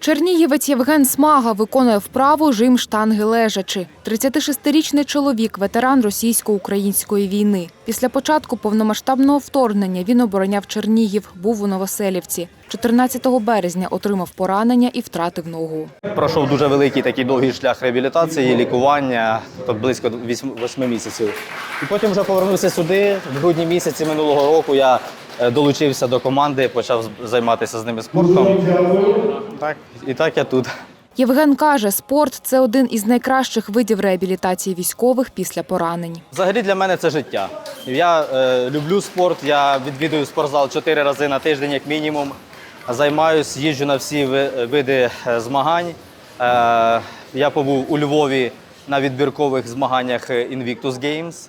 Чернігівець Євген Смага виконує вправу жим штанги лежачи. 36-річний чоловік, ветеран російсько-української війни. Після початку повномасштабного вторгнення він обороняв Чернігів, був у Новоселівці. 14 березня отримав поранення і втратив ногу. Пройшов дуже великий такий довгий шлях реабілітації, лікування, тобто близько 8 місяців. І потім вже повернувся сюди. В грудні місяці минулого року я долучився до команди, почав займатися з ними спортом. Так, і так я тут. Євген каже, спорт це один із найкращих видів реабілітації військових після поранень. Взагалі для мене це життя. Я е, люблю спорт, я відвідую спортзал чотири рази на тиждень, як мінімум. Займаюсь, їжджу на всі види е, змагань. Е, я побув у Львові на відбіркових змаганнях е, Invictus Games.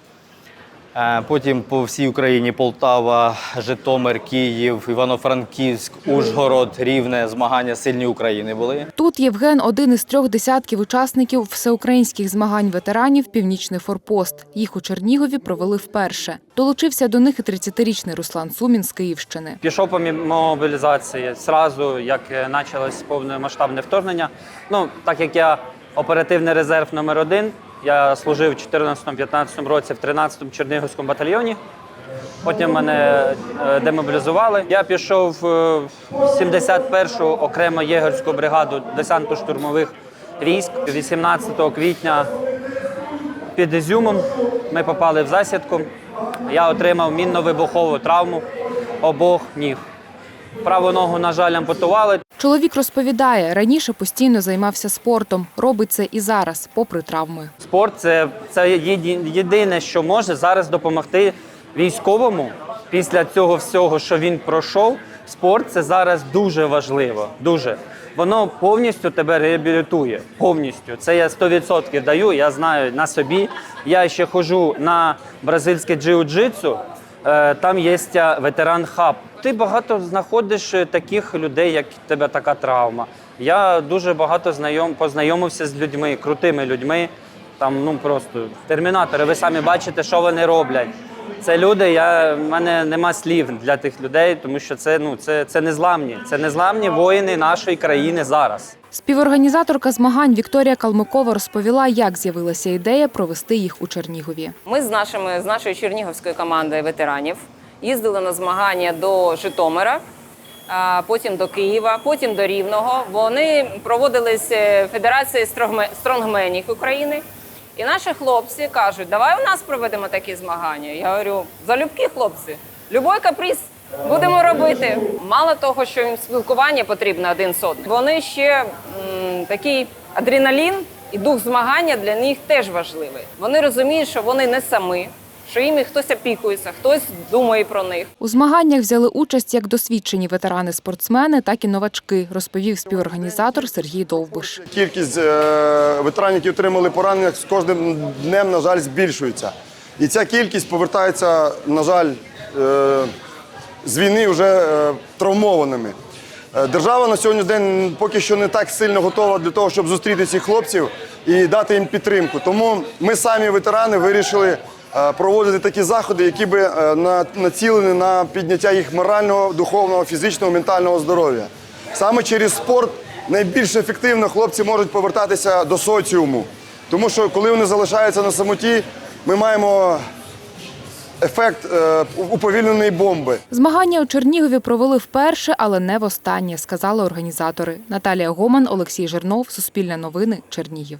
Е, Потім по всій Україні Полтава, Житомир, Київ, Івано-Франківськ, Ужгород, Рівне, змагання сильні України були. Тут Євген один із трьох десятків учасників всеукраїнських змагань ветеранів Північний форпост. Їх у Чернігові провели вперше. Долучився до них і 30-річний Руслан Сумін з Київщини. Пішов по мобілізації зразу, як е, почалось повномасштабне вторгнення. Ну, так як я оперативний резерв номер один, я служив у 14-15 році в 13-му Чернігівському батальйоні. Потім мене е, демобілізували. Я пішов е, в 71-ту окремо єгерську бригаду десанту штурмових військ 18 квітня під Ізюмом. Ми попали в засідку. Я отримав мінно-вибухову травму обох ніг. Праву ногу, на жаль, ампутували. Чоловік розповідає, раніше постійно займався спортом. Робить це і зараз, попри травми. Спорт це, це єдине, що може зараз допомогти військовому після цього всього, що він пройшов. Спорт це зараз дуже важливо. Дуже. Воно повністю тебе реабілітує. Повністю. Це я 100% даю. Я знаю на собі. Я ще ходжу на бразильське джиу-джитсу. Е, Там є е, ветеран хаб. Ти багато знаходиш е, таких людей, як у тебе така травма. Я дуже багато знайом, познайомився з людьми, крутими людьми. Там ну просто термінатори. Ви самі бачите, що вони роблять. Це люди. Я в мене нема слів для тих людей, тому що це ну це, це незламні. Це незламні воїни нашої країни зараз. Співорганізаторка змагань Вікторія Калмикова розповіла, як з'явилася ідея провести їх у Чернігові. Ми з нашими з нашою чернігівською командою ветеранів їздили на змагання до Житомира, а потім до Києва, потім до Рівного. Вони проводились е, Федерації стронгменів України. І наші хлопці кажуть, давай у нас проведемо такі змагання. Я говорю, залюбки, хлопці, любой каприз будемо робити. Мало того, що їм спілкування потрібно один одним, вони ще м, такий адреналін і дух змагання для них теж важливий. Вони розуміють, що вони не самі, що їм хтось опікується, хтось думає про них. У змаганнях взяли участь як досвідчені ветерани-спортсмени, так і новачки, розповів співорганізатор Сергій Довбиш. Кількість е, ветеранів, які отримали поранення, з кожним днем, на жаль, збільшується. І ця кількість повертається, на жаль, е, з війни вже е, травмованими. Держава на сьогоднішній день поки що не так сильно готова для того, щоб зустріти цих хлопців і дати їм підтримку. Тому ми самі, ветерани, вирішили проводити такі заходи, які би е, на- націлені на підняття їх морального, духовного, фізичного, ментального здоров'я. Саме через спорт найбільш ефективно хлопці можуть повертатися до соціуму. Тому що коли вони залишаються на самоті, ми маємо ефект е, уповільненої бомби. Змагання у Чернігові провели вперше, але не востаннє, сказали організатори. Наталія Гоман, Олексій Жирнов, Суспільне новини, Чернігів.